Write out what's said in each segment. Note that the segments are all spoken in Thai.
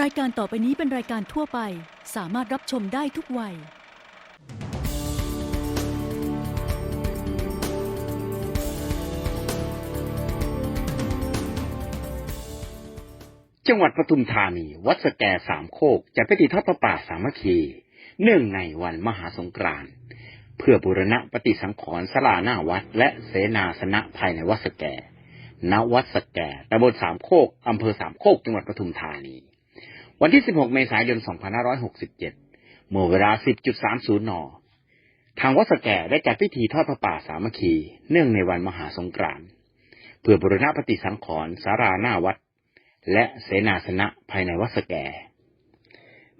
รายการต่อไปนี้เป็นรายการทั่วไป สามารถรับชมได้ทุกวัย จังหวัดปทุมธานี วัดสแกสามโคกจัดพิธีทอดพระป่าสามัคคี เนื่องในวันมหาสงกรานต์เพื่อบูรณะปฏิสังขรณ์สลาหน้าวัด และเสนาสนะภายในวัดสแกณวัดสแกตำบลสามโคก อำเภอสามโคก จังหวัดปทุมธานี วันที่ 16 เมษายน 2567 เมื่อเวลา 10.30 น ทางวัดสแก่ได้จัดพิธีทอดพระป่าสามัคคี เนื่องในวันมหาสงกรานต์เพื่อบูรณะปฏิสังขรณ์สาราหน้าวัด และเสนาสนะภายในวัดสแก่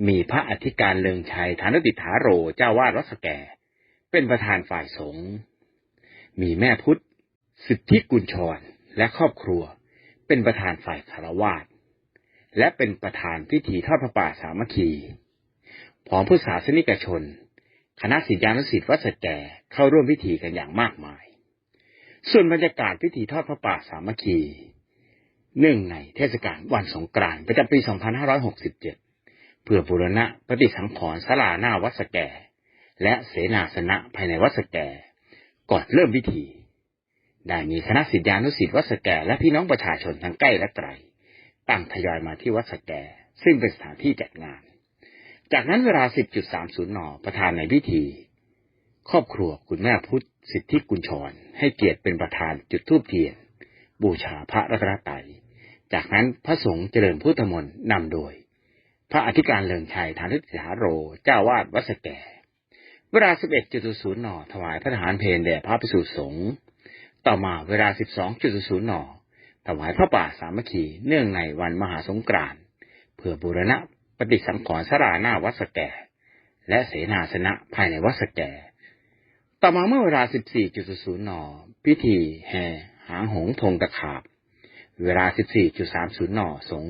มีพระอธิการเลิงชัยฐานติถาโรเจ้าวาดวัดสแก่ เป็นประธานฝ่ายสงฆ์ มีแม่พุทธ สิทธิกุญชรและครอบครัว เป็นประธานฝ่ายคารวาส และเป็นประธานพิธีทอดพระป่าสามัคคีพร้อมผู้ศาสนิกชน คณะศิษยานุศิษย์วัดสแกเข้าร่วมพิธีกันอย่างมากมาย ส่วนบรรยากาศพิธีทอดพระป่าสามัคคีเนื่องในเทศกาลวันสงกรานต์ประจำปี 2567 เพื่อบูรณะปฏิสังขรณ์ศาลาหน้าวัดสแก และเสนาสนะภายในวัดสแก ก่อนเริ่มพิธี ได้มีคณะศิษยานุศิษย์วัดสแกและพี่น้องประชาชนทั้งใกล้และไกล ต่างทยอยมาที่วัดสแก ซึ่งเป็นสถานที่จัดงาน จากนั้นเวลา 10.30 น ประธานในพิธี ครอบครัวคุณแม่พุทธสิทธิกุญชร ให้เกียรติเป็นประธานจุดธูปเทียน บูชาพระรัตนตรัยจากนั้นพระสงฆ์เจริญพุทธมนต์นำโดย พระอธิการเลิงชัยฐานุติหาโร เจ้าวาดวัดสแก เวลา 11.00 น ถวายพระทหารเพลแด่พระภิกษุสงฆ์ต่อมาเวลา 12.00 น ถวายพระป่าสามัคคีเนื่องในวันมหาสงกรานต์เพื่อบูรณะปฏิสังขรณ์สราหน้าวัดสแก และเสนาสนะภายในวัดสแก ต่อมาเมื่อเวลา 14.00 น พิธีแห่หางหงส์ธงตะขาบ เวลา 14.30 น สง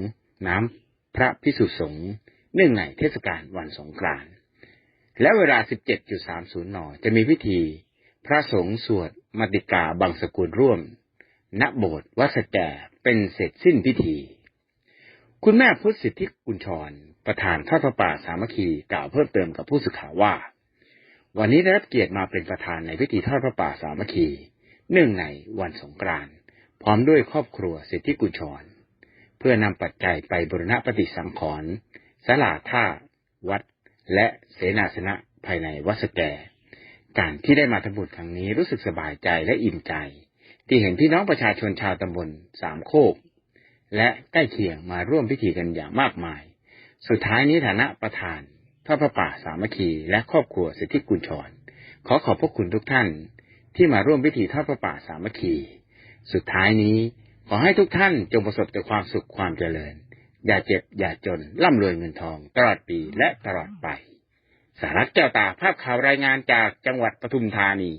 น้ำพระพิสุสงฆ์เนื่องในเทศกาลวันสงกรานต์และเวลา 17.30 น จะมีพิธี พระสงฆ์สวดมติกาบังสกุลร่วม ณโบสถ์วัดสแกเป็นเสร็จสิ้นพิธี คุณแม่พุทธสิทธิกุญชร ประธานทอดพระป่าสามัคคีกล่าวเพิ่มเติมกับผู้สื่อข่าวว่า วันนี้ได้รับเกียรติมาเป็นประธานในพิธีทอดพระป่าสามัคคี เนื่องในวันสงกรานต์พร้อมด้วยครอบครัวสิทธิกุญชร เพื่อนำปัจจัยไปบรณะปฏิสังขรณ์สลาท่า วัด และเสนาสนะภายในวัดสแก การที่ได้มาทำบุญครั้งนี้รู้สึกสบายใจและอิ่มใจ ที่เห็นพี่น้องประชาชนชาวตำบลสามโคก และใกล้เคียงมาร่วมพิธีกันอย่างมากมาย สุดท้ายนี้ฐานะประธานทอดพระป่าสามัคคีและครอบครัวสิทธิกุญชร ขอขอบพระคุณทุกท่าน ที่มาร่วมพิธีทอดพระป่าสามัคคี สุดท้ายนี้ขอให้ทุกท่านจงประสบแต่ความสุขความเจริญ อย่าเจ็บอย่าจนร่ำรวยเงินทอง ตลอดปีและตลอดไป สารัตแก้วตาภาพข่าวรายงานจากจังหวัดปทุมธานี